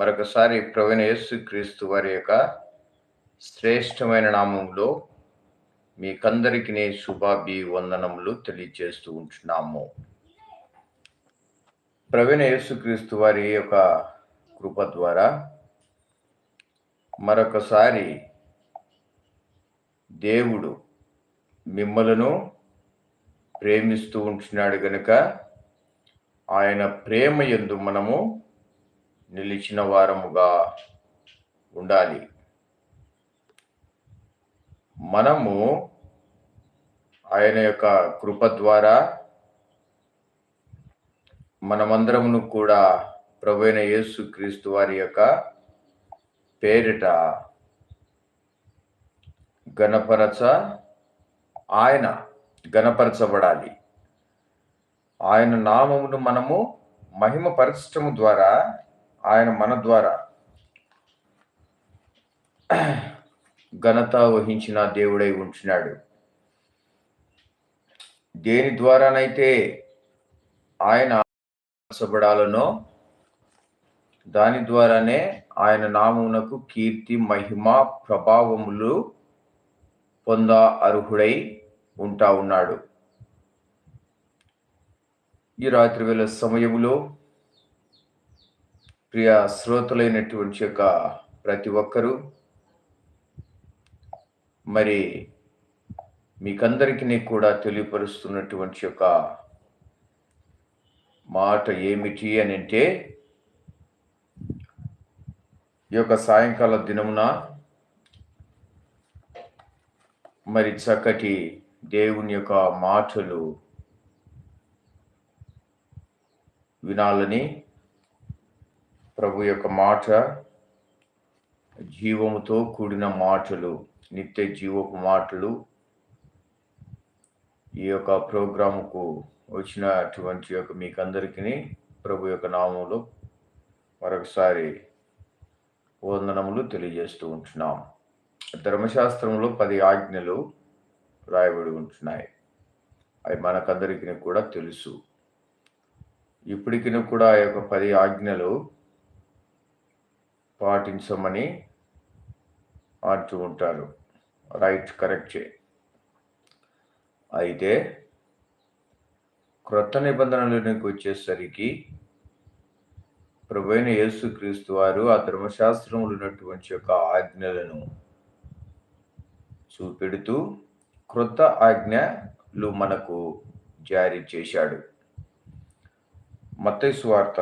మరొకసారి ప్రవీణ యేసు క్రీస్తు వారి యొక్క శ్రేష్టమైన నామంలో మీకందరికి నే శుభాభి వందనములు తెలియజేస్తూ ఉంటున్నాము. ప్రవీణ యేసు క్రీస్తు వారి యొక్క కృప ద్వారా మరొకసారి దేవుడు మిమ్మలను ప్రేమిస్తూ ఉంటున్నాడు గనుక ఆయన ప్రేమ యందు మనము నిలిచిన వారముగా ఉండాలి. మనము ఆయన యొక్క కృప ద్వారా మనమందరమును కూడా ప్రభైన యేసు క్రీస్తు వారి యొక్క పేరిట గణపరచ ఆయన గణపరచబడాలి ఆయన నామమును మనము మహిమ పరచటము ద్వారా ఆయన మన ద్వారా ఘనత వహించిన దేవుడై ఉంటున్నాడు దేని ద్వారానైతే ఆయన పరచబడాలనో దాని ద్వారానే ఆయన నామునకు కీర్తి మహిమ ప్రభావములు పొంద అర్హుడై ఉంటా ఉన్నాడు. ఈ రాత్రి వేళ సమయములో ప్రియ శ్రోతలైనటువంటి యొక్క ప్రతి ఒక్కరూ మరి మీకందరికీ కూడా తెలియపరుస్తున్నటువంటి యొక్క మాట ఏమిటి అని అంటే ఈ యొక్క సాయంకాల దినమున మరి చక్కటి దేవుని యొక్క మాటలు వినాలని ప్రభు యొక్క మాట జీవముతో కూడిన మాటలు నిత్య జీవపు మాటలు ఈ యొక్క ప్రోగ్రాముకు వచ్చినటువంటి యొక్క మీకందరికీ ప్రభు యొక్క నామంలో మరొకసారి వందనములు తెలియజేస్తూ ఉంటున్నాం. ధర్మశాస్త్రంలో పది ఆజ్ఞలు రాయబడి ఉంటున్నాయి. అవి మనకందరికీ కూడా తెలుసు. ఇప్పటికీ కూడా ఆ యొక్క పది ఆజ్ఞలు పాటించమని అంటూ ఉంటారు. రైట్ కరెక్టే అయితే క్రొత్త నిబంధనలోనికి వచ్చేసరికి ప్రభువైన యేసుక్రీస్తు వారు ఆ ధర్మశాస్త్రంలో ఉన్నటువంటి యొక్క ఆజ్ఞలను చూపెడుతూ క్రొత్త ఆజ్ఞలు మనకు జారీ చేశాడు. మత్తయి వార్త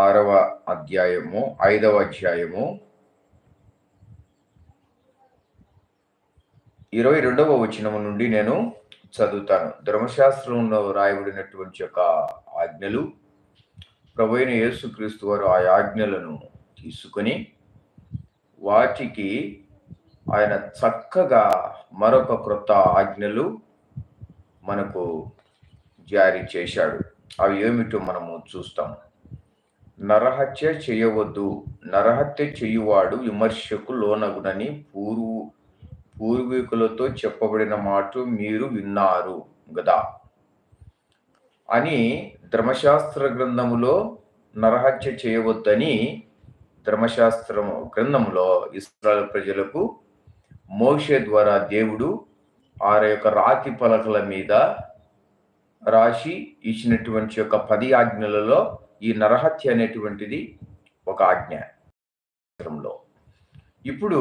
ఆరవ అధ్యాయము ఐదవ అధ్యాయము ఇరవై రెండవ వచనము నుండి నేను చదువుతాను. ధర్మశాస్త్రంలో రాయబడినటువంటి యొక్క ఆజ్ఞలు ప్రభు అయిన యేసుక్రీస్తు వారు ఆ ఆజ్ఞలను తీసుకొని వాటికి ఆయన చక్కగా మరొక క్రొత్త ఆజ్ఞలు మనకు జారీ చేశాడు. అవి ఏమిటో మనము చూస్తాము. నరహత్య చేయవద్దు. నరహత్య చేయువాడు విమర్శకు లోనగునని పూర్వు పూర్వీకులతో చెప్పబడిన మాట మీరు విన్నారు గదా. అని ధర్మశాస్త్ర గ్రంథములో నరహత్య చేయవద్దని ధర్మశాస్త్రం గ్రంథంలో ఇస్రాయల్ ప్రజలకు మోషే ద్వారా దేవుడు ఆ యొక్క రాతి పలకల మీద రాసి ఇచ్చినటువంటి యొక్క పది ఆజ్ఞలలో ఈ నరహత్య అనేటువంటిది ఒక ఆజ్ఞ ఇప్పుడు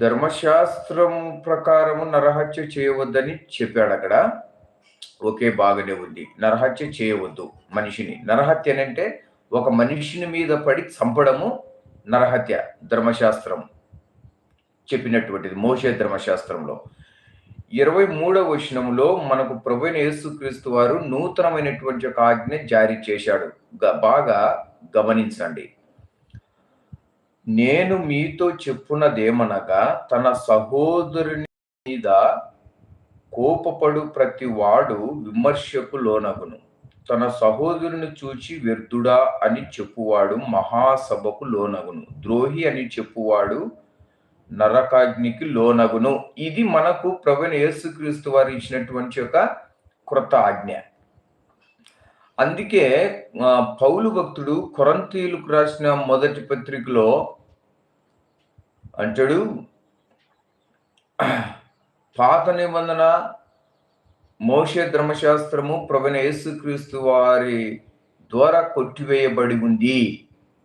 ధర్మశాస్త్రం ప్రకారము నరహత్య చేయవద్దని చెప్పాడు అక్కడ. ఒకే బాగానే ఉంది. నరహత్య చేయవద్దు మనిషిని. నరహత్య అంటే ఒక మనిషిని మీద పడి చంపడము నరహత్య ధర్మశాస్త్రం చెప్పినటువంటిది మోషే ధర్మశాస్త్రంలో. ఇరవై మూడవ వచనంలో మనకు ప్రభుైన యేసుక్రీస్తు వారు నూతనమైనటువంటి ఒక ఆజ్ఞ జారీ చేశాడు. బాగా గమనించండి. నేను మీతో చెప్పున్నదేమనగా తన సహోదరుని మీద కోపపడు ప్రతి వాడు విమర్శకు లోనగును. తన సహోదరుని చూచి వ్యర్థుడా అని చెప్పువాడు మహాసభకు లోనగును. ద్రోహి అని చెప్పువాడు నరకాగ్నికి లోనగును. ఇది మనకు ప్రవీణ యేసుక్రీస్తు వారు ఇచ్చినటువంటి ఒక క్రొత్త ఆజ్ఞ అందుకే పౌలు భక్తుడు కొరంతీయులకు రాసిన మొదటి పత్రికలో అంటాడు పాత నిబంధన మోషే ధర్మశాస్త్రము ప్రవీణ యేసుక్రీస్తు వారి ద్వారా కొట్టివేయబడి ఉంది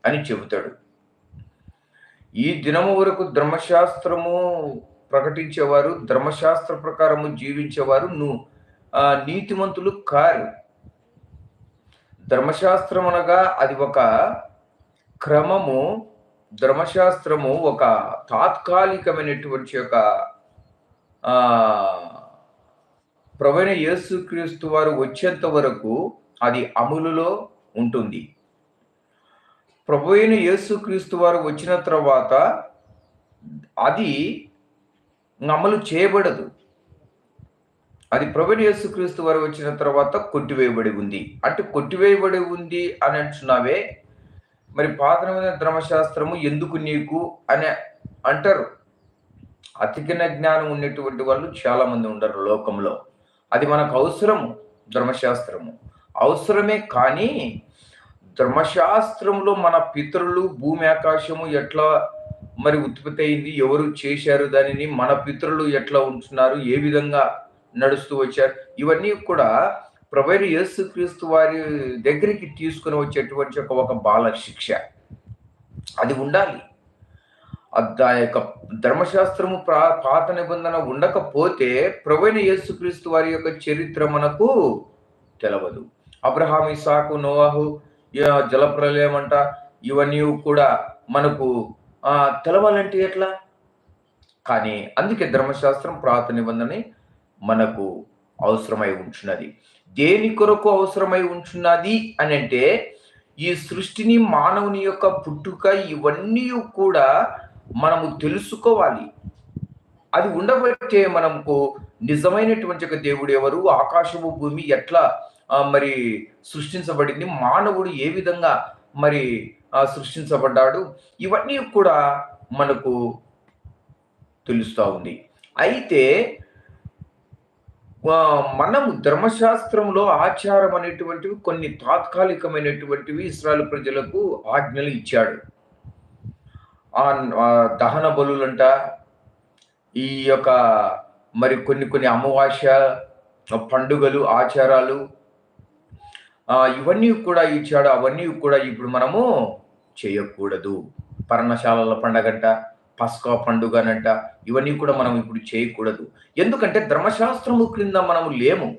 అని చెబుతాడు. ఈ దినము వరకు ధర్మశాస్త్రము ప్రకటించేవారు ధర్మశాస్త్ర ప్రకారము జీవించేవారు ను ఆ, నీతిమంతులు కారు. ధర్మశాస్త్రం అనగా అది ఒక క్రమము ధర్మశాస్త్రము ఒక తాత్కాలికమైనటువంటి ఒక ప్రవీణ యేసుక్రీస్తు వారు వచ్చేంత వరకు అది అమలులో ఉంటుంది. ప్రభు అయిన యేసుక్రీస్తు వారు వచ్చిన తర్వాత అది అమలు చేయబడదు. అది ప్రభుని యేసుక్రీస్తు వారు వచ్చిన తర్వాత కొట్టివేయబడి ఉంది. అంటే కొట్టివేయబడి ఉంది అని అంటున్నావే? మరి పాతనమైన ధర్మశాస్త్రము ఎందుకు నీకు అని అంటారు. అతికిన జ్ఞానం ఉన్నటువంటి వాళ్ళు చాలా మంది ఉండరు లోకంలో. అది మనకు అవసరము ధర్మశాస్త్రము. అవసరమే కానీ ధర్మశాస్త్రంలో మన పితరులు భూమి ఆకాశము ఎట్లా మరి ఉత్పత్తి అయింది ఎవరు చేశారు దానిని మన పితరులు ఎట్లా ఉంటున్నారు ఏ విధంగా నడుస్తూ వచ్చారు ఇవన్నీ కూడా ప్రభైన యేసుక్రీస్తు వారి దగ్గరికి తీసుకుని వచ్చేటువంటి ఒక ఒక బాల శిక్ష అది ఉండాలి. ఆ యొక్క ధర్మశాస్త్రము ప్రా పాత నిబంధన ఉండకపోతే ప్రవీణ యేసుక్రీస్తు వారి యొక్క చరిత్ర మనకు తెలవదు. అబ్రహాం ఇసాకు నోవాహు జలప్రలయం అంట ఇవన్నీ కూడా మనకు తెలవాలంటే ఎట్లా? కానీ అందుకే ధర్మశాస్త్రం ప్రాత నిబంధన మనకు అవసరమై ఉంటున్నది దేని కొరకు అవసరమై ఉంటున్నది అని అంటే ఈ సృష్టిని మానవుని యొక్క పుట్టుక ఇవన్నీ కూడా మనము తెలుసుకోవాలి. అది ఉండబట్టే మనకు నిజమైనటువంటి ఒక దేవుడు ఎవరు? ఆకాశము భూమి ఎట్లా మరి సృష్టించబడింది. మానవుడు ఏ విధంగా మరి సృష్టించబడ్డాడు? ఇవన్నీ కూడా మనకు తెలుస్తూ ఉంది. అయితే మనం ధర్మశాస్త్రంలో ఆచారం అనేటువంటివి కొన్ని తాత్కాలికమైనటువంటివి ఇస్రాయల్ ప్రజలకు ఆజ్ఞలు ఇచ్చాడు. ఆ దహన బలులంట ఈ యొక్క మరి కొన్ని కొన్ని అమావాస్య పండుగలు ఆచారాలు ఇవన్నీ కూడా ఇచ్చాడు అవన్నీ కూడా ఇప్పుడు మనము చేయకూడదు. పర్ణశాలల పండగంట పస్కా పండుగనంట ఇవన్నీ కూడా మనం ఇప్పుడు చేయకూడదు. ఎందుకంటే ధర్మశాస్త్రము క్రింద మనము లేము.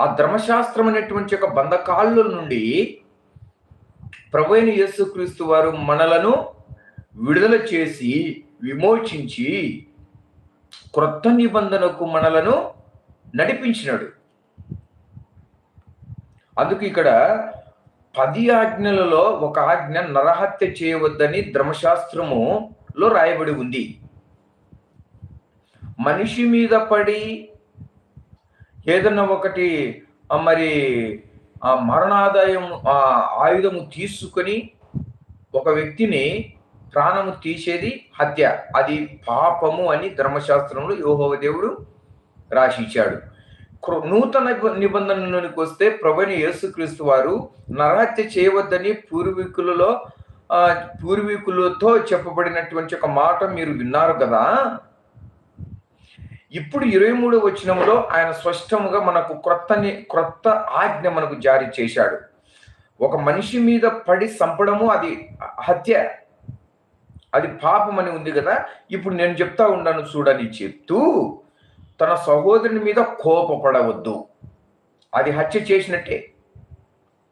ఆ ధర్మశాస్త్రం అనేటువంటి ఒక బంధకాళ్ళ నుండి ప్రభు అయిన యేసుక్రీస్తు వారు మనలను విడుదల చేసి విమోచించి క్రొత్త నిబంధనకు మనలను నడిపించినాడు. అందుకు ఇక్కడ పది ఆజ్ఞలలో ఒక ఆజ్ఞ నరహత్య చేయవద్దని ధర్మశాస్త్రములో రాయబడి ఉంది. మనిషి మీద పడి ఏదన్నా ఒకటి మరి ఆ మరణాదాయం ఆ ఆయుధము తీసుకొని ఒక వ్యక్తిని ప్రాణము తీసేది హత్య. అది పాపము అని ధర్మశాస్త్రంలో యోహోవ దేవుడు రాసి ఇచ్చాడు నూతన నిబంధనలోనికి వస్తే ప్రభుని యేసుక్రీస్తు వారు నరహత్య చేయవద్దని పూర్వీకులలో పూర్వీకులతో చెప్పబడినటువంటి ఒక మాట మీరు విన్నారు కదా? ఇప్పుడు ఇరవై మూడు వచనంలో ఆయన స్పష్టముగా మనకు క్రొత్త క్రొత్త ఆజ్ఞ మనకు జారీ చేశాడు. ఒక మనిషి మీద పడి చంపడము అది హత్య. అది పాపం అని ఉంది కదా? ఇప్పుడు నేను చెప్తా ఉన్నాను చూడని చెప్తూ తన సహోదరుని మీద కోపపడవద్దు. అది హత్య చేసినట్టే.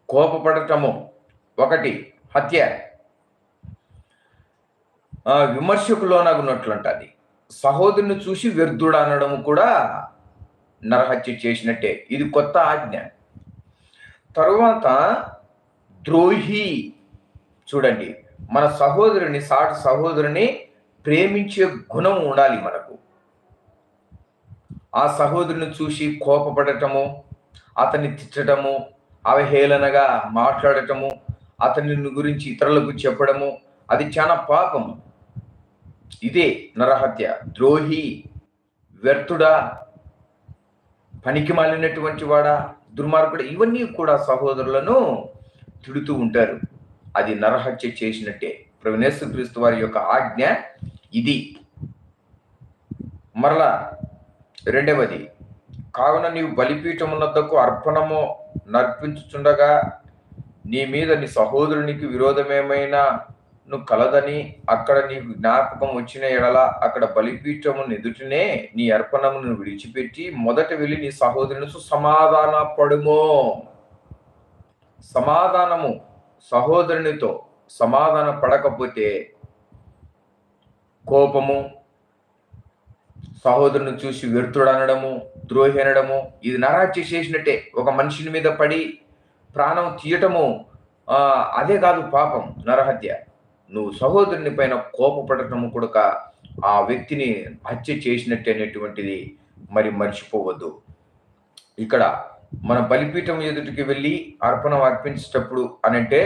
కోపపడటము ఒకటి. హత్య. ఆ, అది సహోదరుని చూసి వ్యర్థుడు అనడం కూడా నరహత్య చేసినట్టే. ఇది కొత్త ఆజ్ఞ. తరువాత ద్రోహి. చూడండి. మన సహోదరుని సాటి సహోదరుని ప్రేమించే గుణం ఉండాలి మనకు. ఆ సహోదరుని చూసి కోపపడటము అతన్ని తిట్టడము అవహేళనగా మాట్లాడటము అతని గురించి ఇతరులకు చెప్పడము అది చాలా పాపము ఇదే నరహత్య. ద్రోహి వ్యర్థుడా పనికి మాలినటువంటి వాడా దుర్మార్గుడు ఇవన్నీ కూడా సహోదరులను తిడుతూ ఉంటారు. అది నరహత్య చేసినట్టే. ప్రవినేశ్వర క్రీస్తు వారి యొక్క ఆజ్ఞ ఇది. మరలా రెండవది కావున నీవు బలిపీఠమునద్దకు అర్పణము నర్పించుచుండగా నీ మీద నీ సహోదరునికి విరోధమేమైనా నువ్వు కలదని అక్కడ నీకు జ్ఞాపకం వచ్చిన ఎడల అక్కడ బలిపీఠము ఎదుటనే నీ అర్పణమును విడిచిపెట్టి మొదట వెళ్ళి నీ సహోదరుని సమాధాన పడుమో సమాధానము సహోదరునితో సమాధాన పడకపోతే కోపము సహోదరుని చూసి వ్యర్థుడనడము ద్రోహి అనడము ఇది నరాచి చేసినట్టే. ఒక మనిషిని మీద పడి ప్రాణం తీయటము అదే కాదు పాపం నరహత్య. నువ్వు సహోదరుని పైన కోపపడటము కూడా ఆ వ్యక్తిని హత్య చేసినట్టే అనేటువంటిది మరి మర్చిపోవద్దు. ఇక్కడ మన బలిపీఠం ఎదుటికి వెళ్ళి అర్పణం అర్పించేటప్పుడు అనంటే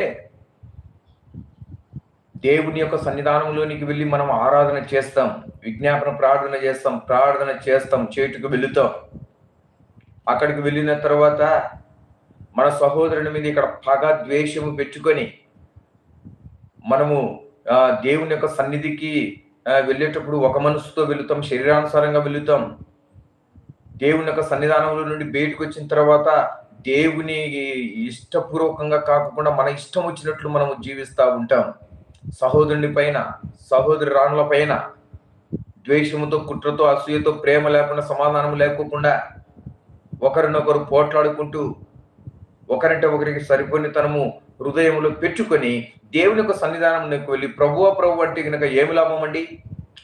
దేవుని యొక్క సన్నిధానంలోనికి వెళ్ళి మనం ఆరాధన చేస్తాం విజ్ఞాపన ప్రార్థన చేస్తాం ప్రార్థన చేస్తాం చేటుకు వెళుతాం. అక్కడికి వెళ్ళిన తర్వాత మన సహోదరుని మీద ఇక్కడ పగ ద్వేషము పెట్టుకొని మనము దేవుని యొక్క సన్నిధికి వెళ్ళేటప్పుడు ఒక మనసుతో వెళుతాం శరీరానుసారంగా వెళుతాం. దేవుని యొక్క సన్నిధానంలో నుండి బయటకు వచ్చిన తర్వాత దేవుని ఇష్టపూర్వకంగా కాకుండా మన ఇష్టం వచ్చినట్లు మనము జీవిస్తూ ఉంటాం. సహోదరుని పైన సహోదరి రాణుల పైన ద్వేషముతో కుట్రతో అసూయతో ప్రేమ లేకుండా సమాధానం లేకోకుండా ఒకరినొకరు పోట్లాడుకుంటూ ఒకరంటే ఒకరికి సరిపోనితనము హృదయంలో పెట్టుకొని దేవుని యొక్క సన్నిధానం నీకు వెళ్ళి ప్రభువ ప్రభు అంటే కనుక ఏమి లాభం అండి?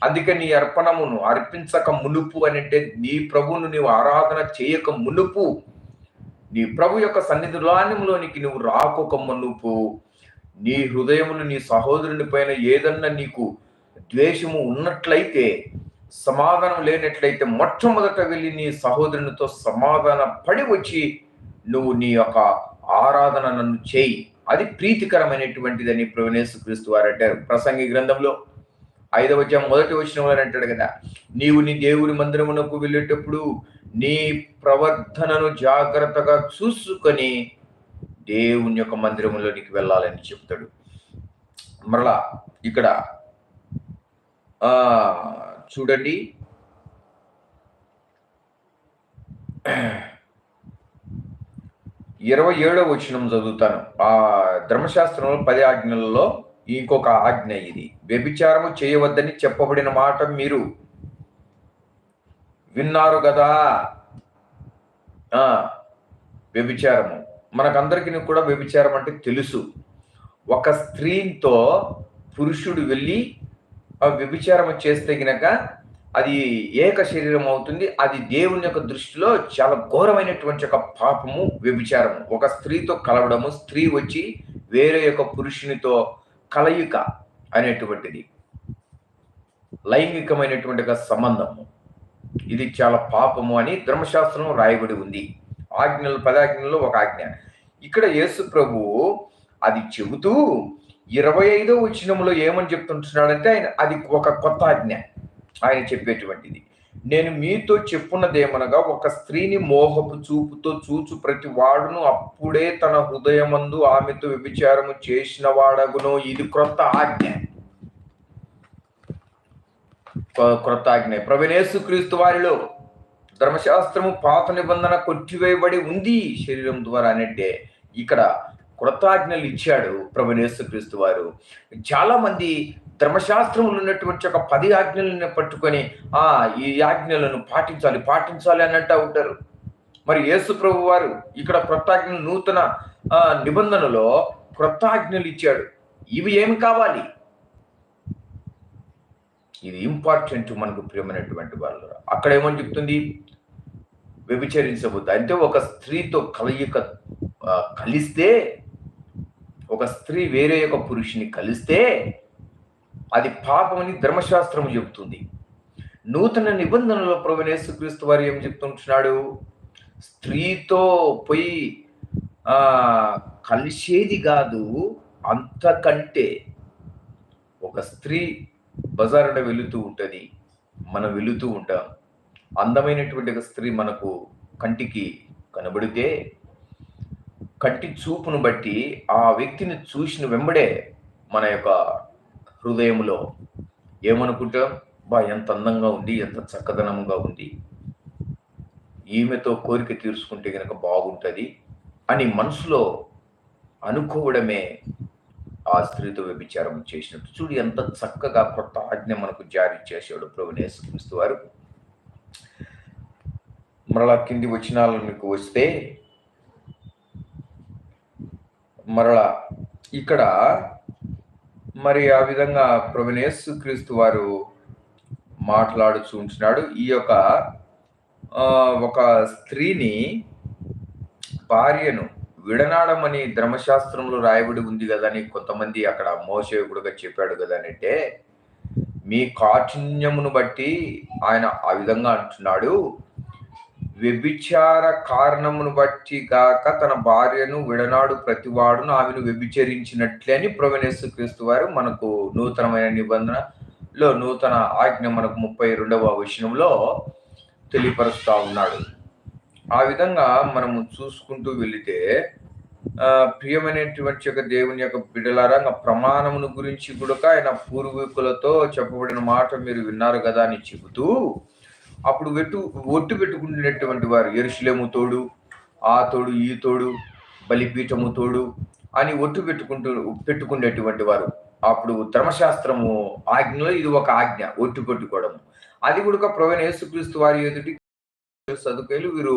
అందుకే నీ అర్పణమును అర్పించక మునుపు అని అంటే నీ ప్రభువును నీవు ఆరాధన చేయక మునుపు నీ ప్రభు యొక్క సన్నిధిలోనికి నువ్వు రాకొక మునుపు నీ హృదయములు నీ సహోదరుని పైన ఏదన్నా నీకు ద్వేషము ఉన్నట్లయితే సమాధానం లేనట్లయితే మొట్టమొదట వెళ్ళి నీ సహోదరునితో సమాధాన పడి వచ్చి నువ్వు నీ యొక్క ఆరాధన నన్ను చేయి. అది ప్రీతికరమైనటువంటిదని ప్రవణేశు క్రీస్తు వారు అంటారు. ప్రసంగి గ్రంథంలో ఐదవ మొదటి వచ్చిన వారు అంటాడు కదా నీవు నీ దేవుని మందిరమునకు వెళ్ళేటప్పుడు నీ ప్రవర్ధనను జాగ్రత్తగా చూసుకొని దేవుని యొక్క మందిరంలోనికి వెళ్ళాలని చెప్తాడు. మరలా ఇక్కడ చూడండి. ఇరవై ఏడవ వచనం చదువుతాను. ఆ ధర్మశాస్త్రంలో పది ఆజ్ఞలలో ఇంకొక ఆజ్ఞ ఇది. వ్యభిచారము చేయవద్దని చెప్పబడిన మాట మీరు విన్నారు కదా? వ్యభిచారము. మనకందరికీ కూడా వ్యభిచారం అంటే తెలుసు. ఒక స్త్రీతో పురుషుడు వెళ్ళి ఆ వ్యభిచారం చేస్తే గనక అది ఏక శరీరం అవుతుంది. అది దేవుని యొక్క దృష్టిలో చాలా ఘోరమైనటువంటి ఒక పాపము వ్యభిచారము. ఒక స్త్రీతో కలవడము స్త్రీ వచ్చి వేరే యొక్క పురుషునితో కలయిక అనేటువంటిది. లైంగికమైనటువంటి ఒక సంబంధము. ఇది చాలా పాపము అని ధర్మశాస్త్రం రాయబడి ఉంది. ఆజ్ఞలు పదాజ్ఞల్లో ఒక ఆజ్ఞ. ఇక్కడ యేసు ప్రభు అది చెబుతూ ఇరవై ఐదో వచనంలో ఏమని చెప్తుంటున్నాడంటే ఆయన అది ఒక కొత్త ఆజ్ఞ. ఆయన చెప్పేటువంటిది. నేను మీతో చెప్పున్నదేమనగా ఒక స్త్రీని మోహపు చూపుతో చూచు ప్రతి వాడును అప్పుడే తన హృదయమందు ఆమెతో వ్యభిచారము చేసిన వాడగును. ఇది క్రొత్త ఆజ్ఞ. క్రొత్త ఆజ్ఞ. ప్రవీణేశు క్రీస్తు వారిలో ధర్మశాస్త్రము పాత నిబంధన కొట్టివేయబడి ఉంది శరీరం ద్వారా అనంటే. ఇక్కడ క్రొత్త ఆజ్ఞలు ఇచ్చాడు ప్రవీణేశు క్రీస్తు వారు. చాలా మంది ధర్మశాస్త్రములు ఉన్నటువంటి ఒక పది ఆజ్ఞలను పట్టుకొని ఆ ఈ ఆజ్ఞలను పాటించాలి పాటించాలి అని అంటూ ఉంటారు. మరి యేసు ప్రభు వారు ఇక్కడ క్రొత్త ఆజ్ఞలు నూతన నిబంధనలో క్రొత్త ఆజ్ఞలు ఇచ్చాడు. ఇవి ఏమి కావాలి? ఇది ఇంపార్టెంట్ మనకు ప్రియమైనటువంటి వాళ్ళు. అక్కడ ఏమని చెప్తుంది? వ్యభిచరించబోద్దు అంటే ఒక స్త్రీతో కలయిక కలిస్తే ఒక స్త్రీ వేరే ఒక పురుషుని కలిస్తే అది పాపమని ధర్మశాస్త్రం చెబుతుంది నూతన నిబంధనలో ప్రభు యేసుక్రీస్తు వారు ఏం చెప్తుంటున్నాడు? స్త్రీతో పోయి కలిసేది కాదు అంతకంటే ఒక స్త్రీ బజారున వెళుతూ ఉంటుంది మనం వెళుతూ ఉంటాం. అందమైనటువంటి ఒక స్త్రీ మనకు కంటికి కనబడితే కంటి చూపును బట్టి ఆ వ్యక్తిని చూసిన వెంబడే మన యొక్క హృదయంలో ఏమనుకుంటాం? బా ఎంత అందంగా ఉంది ఎంత చక్కదనంగా ఉంది. ఈమెతో కోరిక తీర్చుకుంటే కనుక బాగుంటుంది అని మనసులో అనుకోవడమే ఆ స్త్రీతో వ్యభిచారం చేసినట్టు. చూడు ఎంత చక్కగా కొత్త ఆజ్ఞ మనకు జారీ చేశాడు ప్రభునేశ్వరిస్తూ వారు. మరలా కింది వచనాలకు వస్తే మరలా ఇక్కడ మరి ఆ విధంగా ప్రభునేసు క్రీస్తు వారు మాట్లాడుచూ ఉంటున్నాడు. ఈ యొక్క ఒక స్త్రీని భార్యను విడనాడమని ధర్మశాస్త్రంలో రాయబడి ఉంది కదా అని కొంతమంది అక్కడ మోసేకుడుగా చెప్పాడు కదా అని అంటే మీ కాఠిన్యమును బట్టి ఆయన ఆ విధంగా అంటున్నాడు. వ్యభిచార కారణమును బట్టి గాక తన భార్యను విడనాడు ప్రతివాడును ఆమెను వ్యభిచరించినట్లే అని ప్రవణేశ్వ క్రీస్తు వారు మనకు నూతనమైన నిబంధనలో నూతన ఆజ్ఞ మనకు ముప్పై రెండవ విషయంలో తెలియపరుస్తూ ఉన్నాడు. ఆ విధంగా మనము చూసుకుంటూ వెళితే ప్రియమైనటువంటి యొక్క దేవుని యొక్క బిడలారా ప్రమాణమును గురించి కూడా ఆయన పూర్వీకులతో చెప్పబడిన మాట మీరు విన్నారు కదా అని చెబుతూ అప్పుడు వెట్టు ఒట్టు పెట్టుకునేటువంటి వారు ఎరుషులేము తోడు ఆ తోడు ఈ తోడు బలిపీఠము తోడు అని ఒట్టు పెట్టుకుంటూ పెట్టుకునేటువంటి వారు. అప్పుడు ధర్మశాస్త్రము ఆజ్ఞలో ఇది ఒక ఆజ్ఞ ఒట్టు పెట్టుకోవడం అది కూడా ప్రవీణ యేసుక్రీస్తు వారి ఎదుటి సదుకాయలు వీరు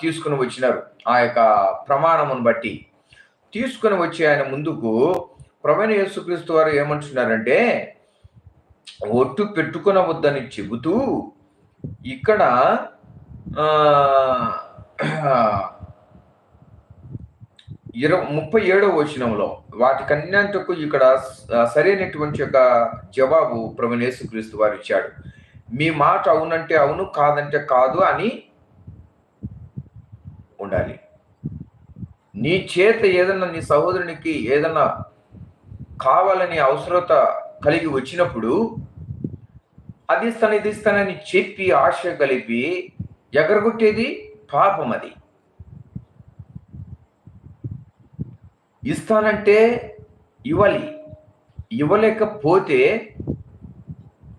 తీసుకుని వచ్చినారు. ఆ యొక్క ప్రమాణమును బట్టి. తీసుకుని వచ్చి ఆయన ముందుకు ప్రవీణ యేసుక్రీస్తు వారు ఏమంటున్నారంటే ఒట్టు పెట్టుకునవద్దని చెబుతూ ఇక్కడ ఇరవై ముప్పై ఏడవ వచనంలో వాటికన్నింటికు ఇక్కడ సరైనటువంటి యొక్క జవాబు ప్రవీణ యేసుక్రీస్తు వారు ఇచ్చాడు. మీ మాట అవునంటే అవును కాదంటే కాదు అని ఉండాలి. నీ చేత ఏదన్నా నీ సహోదరునికి ఏదన్నా కావాలని అవసరత కలిగి వచ్చినప్పుడు అది ఇస్తాను ఇది ఇస్తానని చెప్పి ఆశ కలిపి ఎగరగొట్టేది పాపం అది. ఇస్తానంటే ఇవ్వాలి. ఇవ్వలేకపోతే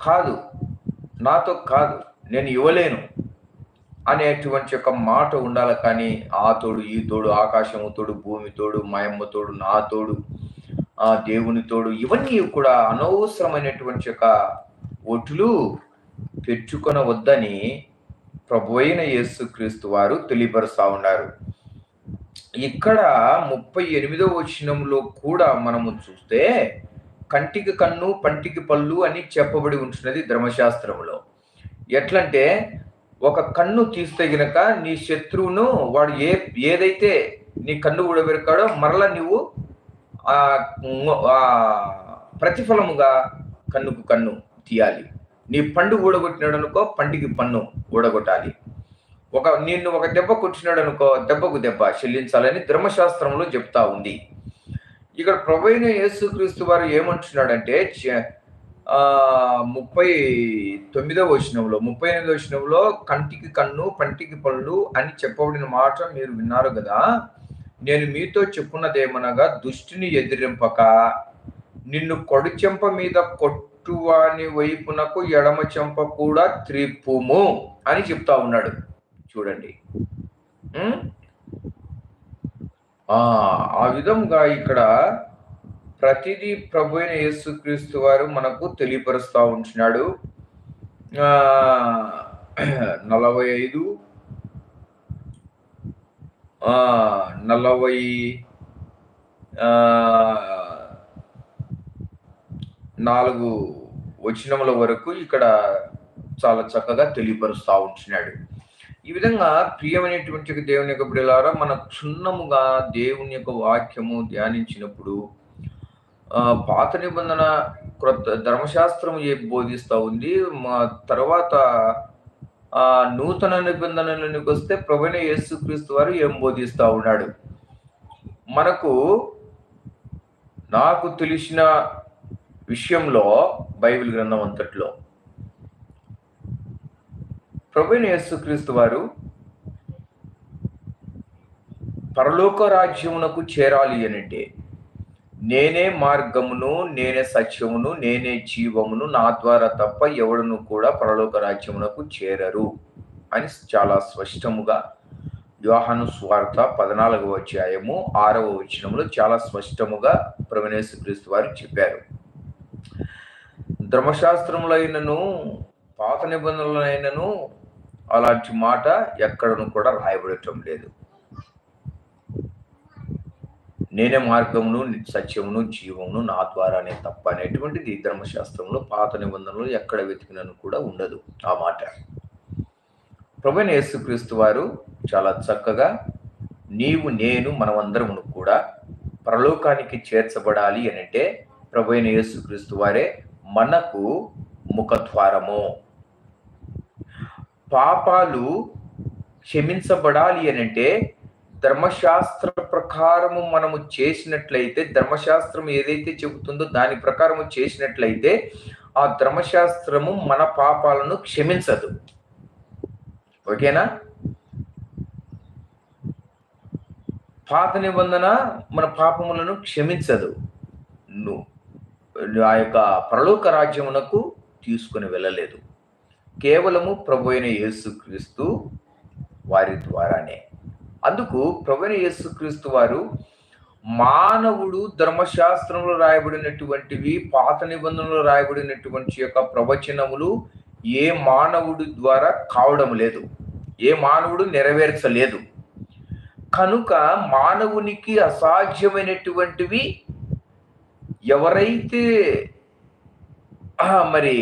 కాదు. నాతో కాదు నేను ఇవ్వలేను అనేటువంటి యొక్క మాట ఉండాలి కానీ ఆ తోడు ఈ తోడు ఆకాశము తోడు భూమి తోడు మాయమ్మ తోడు నా తోడు ఆ దేవుని తోడు ఇవన్నీ కూడా అనవసరమైనటువంటి యొక్క ఒట్లు పెట్టుకొనవద్దని ప్రభువైన ప్రభు అయిన యేసుక్రీస్తు వారు తెలియపరుస్తూ ఉన్నారు. ఇక్కడ ముప్పై ఎనిమిదో వచనంలో కూడా మనము చూస్తే కంటికి కన్ను పంటికి పళ్ళు అని చెప్పబడి ఉంటున్నది ధర్మశాస్త్రంలో ఎట్లంటే ఒక కన్ను తీస్తే గనక నీ శత్రువును వాడు ఏ ఏదైతే నీ కన్ను ఊడబెరకాడో మరలా నువ్వు ఆ ప్రతిఫలముగా కన్నుకు కన్ను తీయాలి. నీ పండు ఊడగొట్టినాడు అనుకో పండికి పన్ను ఊడగొట్టాలి. ఒక నిన్ను ఒక దెబ్బ కొట్టినాడు అనుకో దెబ్బకు దెబ్బ చెల్లించాలని ధర్మశాస్త్రంలో చెప్తా ఉంది. ఇక్కడ ప్రభైన యేసుక్రీస్తు వారు ఏమంటున్నాడంటే చ- ముప్పై తొమ్మిదవ వచనంలో ముప్పై ఎనిమిదవ వచనంలో కంటికి కన్ను పంటికి పళ్ళు అని చెప్పబడిన మాట మీరు విన్నారు కదా. నేను మీతో చెప్పున్నదేమనగా దుష్టిని ఎదిరింపక నిన్ను కొడి చెంప మీద కొట్టువాని వైపునకు ఎడమ చెంప కూడా త్రిప్పుము అని చెప్తా ఉన్నాడు. చూడండి. ఆ ఆ విధంగా ఇక్కడ ప్రతిదీ ప్రభు అయిన యేసుక్రీస్తు వారు మనకు తెలియపరుస్తూ ఉంటున్నాడు నలభై ఐదు. నలభై నాలుగు వచనముల వరకు ఇక్కడ చాలా చక్కగా తెలియపరుస్తూ ఉంటున్నాడు ఈ విధంగా ప్రియమైనటువంటి దేవుని యొక్క బిడలారా మన క్షుణ్ణముగా దేవుని యొక్క వాక్యము ధ్యానించినప్పుడు పాత నిబంధన క్రొత్త ధర్మశాస్త్రం ఏ బోధిస్తూ ఉంది మా తర్వాత ఆ నూతన నిబంధనలోనికి వస్తే ప్రవీణ యేసుక్రీస్తు వారు ఏం బోధిస్తూ ఉన్నాడు? మనకు నాకు తెలిసిన విషయంలో బైబిల్ గ్రంథం అంతట్లో ప్రవీణ యేసుక్రీస్తు వారు పరలోక రాజ్యమునకు చేరాలి అనంటే నేనే మార్గమును నేనే సత్యమును నేనే జీవమును నా ద్వారా తప్ప ఎవడును కూడా పరలోక రాజ్యమునకు చేరరు అని చాలా స్పష్టముగా వివాహను స్వార్థ పద్నాలుగవ అధ్యాయము ఆరవ వచనంలో చాలా స్పష్టముగా ప్రవణేశ క్రీస్తు వారు చెప్పారు. ధర్మశాస్త్రములైనను పాత నిబంధనలైనను అలాంటి మాట ఎక్కడను కూడా రాయబడటం లేదు. నేనే మార్గమును సత్యమును జీవమును నా ద్వారానే తప్ప అనేటువంటిది ధర్మశాస్త్రంలో పాత నిబంధనలు ఎక్కడ వెతికినను కూడా ఉండదు ఆ మాట. ప్రభుని యేసుక్రీస్తు వారు చాలా చక్కగా నీవు నేను మనమందరమును కూడా పరలోకానికి చేర్చబడాలి అని అంటే ప్రభు అయిన యేసుక్రీస్తు వారే మనకు ముఖద్వారము. పాపాలు క్షమించబడాలి అని అంటే ధర్మశాస్త్ర ప్రకారము మనము చేసినట్లయితే ధర్మశాస్త్రం ఏదైతే చెబుతుందో దాని ప్రకారము చేసినట్లయితే ఆ ధర్మశాస్త్రము మన పాపాలను క్షమించదు. ఓకేనా? పాత నిబంధన మన పాపములను క్షమించదు. నువ్వు ఆ యొక్క పరలోక రాజ్యమునకు తీసుకుని వెళ్ళలేదు. కేవలము ప్రభు అయిన యేసుక్రీస్తు వారి ద్వారానే. అందుకు ప్రభుని యేసుక్రీస్తు వారు మానవుడు ధర్మశాస్త్రంలో రాయబడినటువంటివి పాత నిబంధనలు రాయబడినటువంటి యొక్క ప్రవచనములు ఏ మానవుడి ద్వారా కావడం లేదు. ఏ మానవుడు నెరవేర్చలేదు. కనుక మానవునికి అసాధ్యమైనటువంటివి ఎవరైతే మరి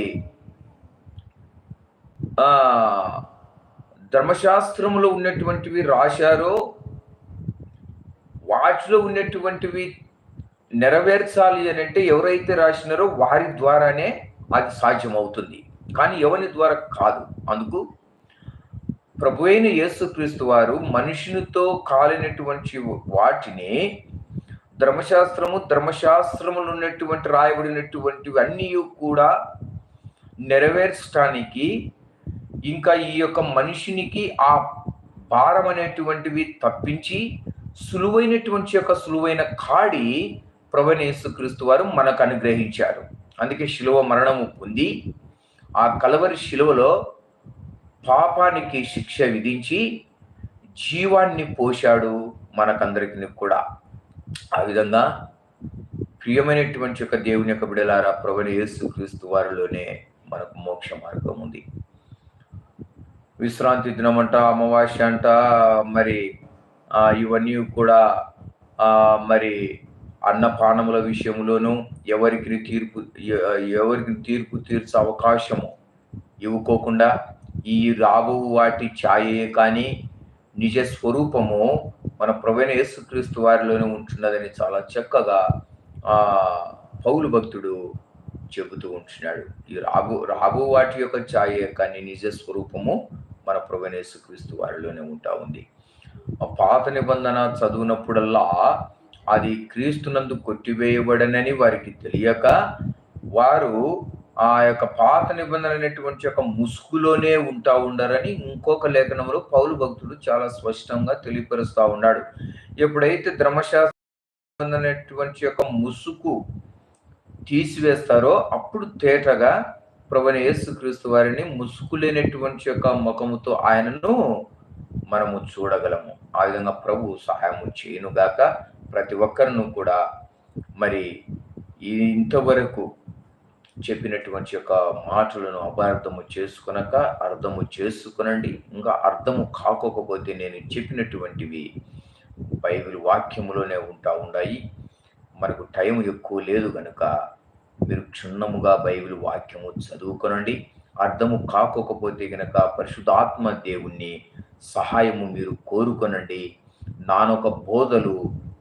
ధర్మశాస్త్రములో ధర్మశాస్త్రంలో ఉన్నటువంటివి రాశారో వాటిలో ఉన్నటువంటివి నెరవేర్చాలి అని అంటే ఎవరైతే రాసినారో వారి ద్వారానే అది సాధ్యమవుతుంది. కానీ ఎవరి ద్వారా కాదు. అందుకు ప్రభు అయిన యేసుక్రీస్తు వారు మనుషునితో కాలినటువంటి వాటిని ధర్మశాస్త్రము ధర్మశాస్త్రములు ఉన్నటువంటి రాయబడినటువంటివి అన్నీ కూడా నెరవేర్చడానికి ఇంకా ఈ యొక్క మనిషినికి ఆ భారం అనేటువంటివి తప్పించి సులువైనటువంటి యొక్క సులువైన కాడి ప్రభనేసుక్రీస్తు వారు మనకు అనుగ్రహించారు. అందుకే శిలువ మరణము పొంది ఆ కలవరి శిలువలో పాపానికి శిక్ష విధించి జీవాన్ని పోశాడు మనకందరికి కూడా. ఆ విధంగా ప్రియమైనటువంటి యొక్క దేవుని యొక్క బిడలారా ప్రభు యేసుక్రీస్తు వారిలోనే మనకు మోక్ష మార్గం ఉంది. విశ్రాంతి దినం అంట అమావాస్య అంట మరి ఇవన్నీ కూడా మరి అన్నపానముల విషయంలోనూ ఎవరికి తీర్పు ఎవరికి తీర్పు తీర్చే అవకాశము ఇవ్వుకోకుండా ఈ రాబు వాటి ఛాయే కానీ నిజ స్వరూపము మన ప్రవీణ యేసుక్రీస్తు వారిలోనే ఉంటున్నదని చాలా చక్కగా పౌలు భక్తుడు చెబుతూ ఉంటున్నాడు. ఈ రాబు రాబు వాటి యొక్క ఛాయే కానీ నిజ స్వరూపము మన క్రీస్తు వారిలోనే ఉంటా ఉంది. ఆ పాత నిబంధన చదివినప్పుడల్లా అది క్రీస్తునందు కొట్టివేయబడనని వారికి తెలియక వారు ఆ యొక్క పాత నిబంధన అనేటువంటి యొక్క ముసుగులోనే ఉంటా ఉండరని ఇంకొక లేఖనంలో పౌలు భక్తుడు చాలా స్పష్టంగా తెలియపరుస్తూ ఉన్నాడు. ఎప్పుడైతే ధర్మశాస్త్రం అనేటువంటి యొక్క ముసుగు తీసివేస్తారో అప్పుడు తేటగా ప్రభుని యేసుక్రీస్తు వారిని ముసుగులేనటువంటి యొక్క ముఖముతో ఆయనను మనము చూడగలము. ఆ విధంగా ప్రభు సహాయము చేయనుగాక ప్రతి ఒక్కరిను కూడా మరి ఇంతవరకు చెప్పినటువంటి యొక్క మాటలను అపార్థము చేసుకునక అర్థము చేసుకునండి. ఇంకా అర్థము కాకపోతే నేను చెప్పినటువంటివి బైబిల్ వాక్యములోనే ఉంటా ఉన్నాయి మనకు టైం ఎక్కువ లేదు కనుక మీరు క్షుణ్ణముగా బైబిల్ వాక్యము చదువుకొనండి. అర్థము కాకపోతే గనక పరిశుద్ధాత్మ దేవుణ్ణి సహాయము మీరు కోరుకొనండి. నానొక బోధలు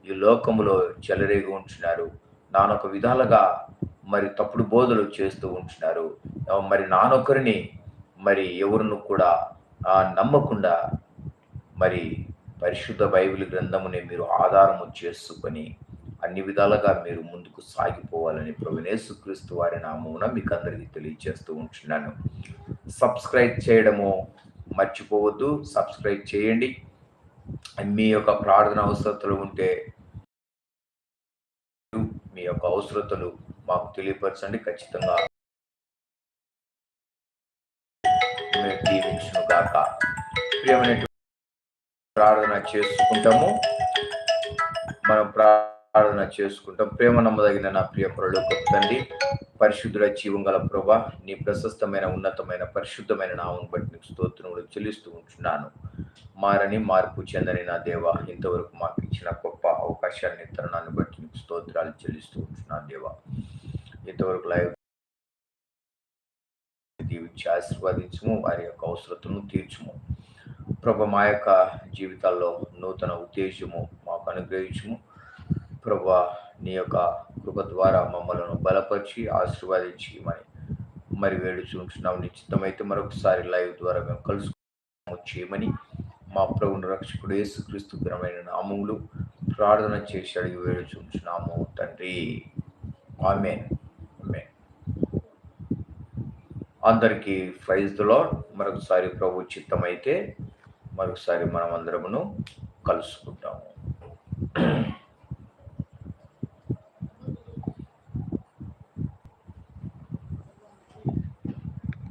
ఈ లోకములో చెలరేగి ఉంటున్నారు నానొక విధాలుగా మరి తప్పుడు బోధలు చేస్తూ ఉంటున్నారు మరి నానొకరిని మరి ఎవరిను కూడా నమ్మకుండా మరి పరిశుద్ధ బైబిల్ గ్రంథముని మీరు ఆధారము చేసుకొని అన్ని విధాలుగా మీరు ముందుకు సాగిపోవాలని క్రీస్తు వారి నామమున మీకు అందరికీ తెలియజేస్తూ ఉంటున్నాను. సబ్స్క్రైబ్ చేయడము మర్చిపోవద్దు. సబ్స్క్రైబ్ చేయండి. మీ యొక్క ప్రార్థన అవసరతలు ఉంటే మీ యొక్క అవసరతలు మాకు తెలియపరచండి. ఖచ్చితంగా మేము దీవించును గాక. ప్రియమైన ప్రార్థన చేసుకుంటాము. మనం ప్రా ఆరాధన చేసుకుంటాం. ప్రేమ నమ్మదగిన నా ప్రియ పరులకు తండ్రి పరిశుద్ధుల జీవం గల ప్రభా నీ ప్రశస్తమైన ఉన్నతమైన పరిశుద్ధమైన నామం బట్టి నీకు స్తోత్రములు చెల్లిస్తూ ఉంటున్నాను. మారని మార్పు చెందని నా దేవ ఇంతవరకు మాకు ఇచ్చిన గొప్ప అవకాశాన్ని తరుణాన్ని బట్టి నీకు స్తోత్రాలు చెల్లిస్తూ ఉంటున్నాను దేవ. ఇంతవరకు లైవ్ దీవించి ఆశీర్వదించము వారి యొక్క అవసరతను తీర్చుము. ప్రభ మా యొక్క జీవితాల్లో నూతన ఉత్తేజము మాకు అనుగ్రహించము. ప్రభా నీ యొక్క కృప ద్వారా మమ్మలను బలపరిచి ఆశీర్వదించి మరి మరి వేడుచుంటున్నాం నిశ్చితమైతే మరొకసారి లైవ్ ద్వారా మేము కలుసుకో చేయమని మా ప్రభుని రక్షకుడు యేసుక్రీస్తు ఘనమైన నామములు ప్రార్థన చేసి అడిగి వేడుచుంటున్నాము తండ్రి. ఆమె అందరికీ ప్రైజ్ దులో మరొకసారి ప్రభు చిత్తమైతే మరొకసారి మనం అందరమును కలుసుకుంటాము.